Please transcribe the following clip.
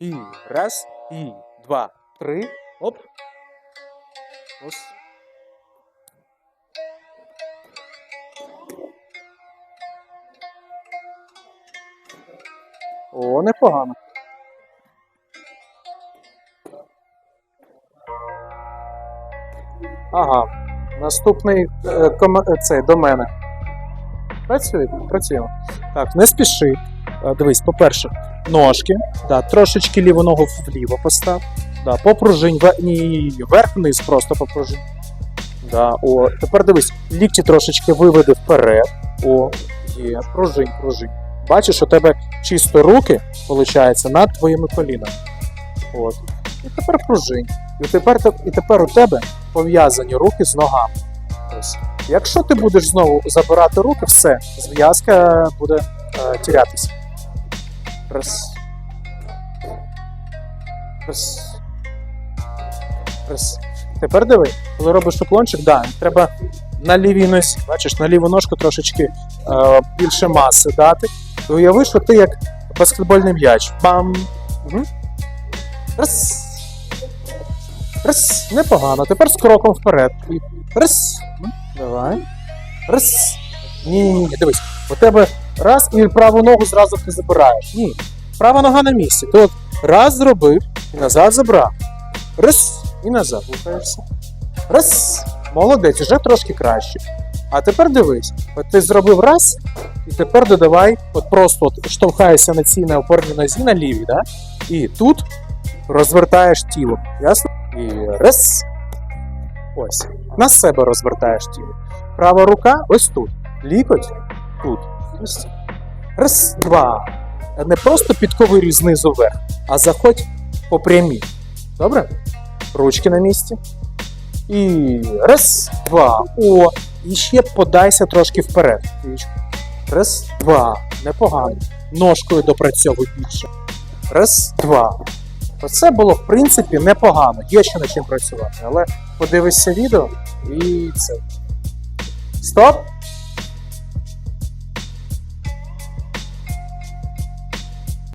І раз, і два, три. Оп. Ось. О, непогано. Ага. Наступний е, е, цей до мене. Працює? Працюємо. Так, не спіши. Е, Дивись, по-перше, ножки. Да, трошечки ліву ногу вліво постав. Да, попружинь, ні, вверх-вниз просто попружинь. Да, о, тепер дивись, лікті трошечки виведи вперед. О, є, пружинь, пружинь. Бачиш, у тебе чисто руки, виходить, над твоїми колінами. От. І тепер пружинь. І тепер, і тепер у тебе пов'язані руки з ногами. Ось. Якщо ти будеш знову забирати руки, все, зв'язка буде е, тірятися. Раз. Раз. Раз. Тепер диви, коли робиш уклончик, да, треба на лівій носі, бачиш, на ліву ножку трошечки е, більше маси дати. І уяви, що ти як баскетбольний м'яч. Бам! Угу. Раз. Раз. Непогано. Тепер з кроком вперед. Раз. Давай. Раз. Ні, ні, ні, дивись. У тебе раз і праву ногу зразу ти забираєш. Ні. Права нога на місці. Ти от раз зробив і назад забрав. Раз і назад рухаєшся. Раз. Молодець, вже трошки краще. А тепер дивись, от ти зробив раз, і тепер додавай, от просто от штовхаєшся на цій неопорній нозі на лівій, да? і тут розвертаєш тіло. Ясно? І раз. Ось. На себе розвертаєш тіло. Права рука ось тут. Лікоть тут. Раз, два. Не просто підковирюй знизу вверх, а заходь по прямій. Добре? Ручки на місці. І раз, два. О, і ще подайся трошки вперед. Раз, два. Непогано. Ножкою допрацьовуй більше. Раз, два. Оце було, в принципі, непогано. Є ще над чим працювати. Але подивишся відео і це. Стоп!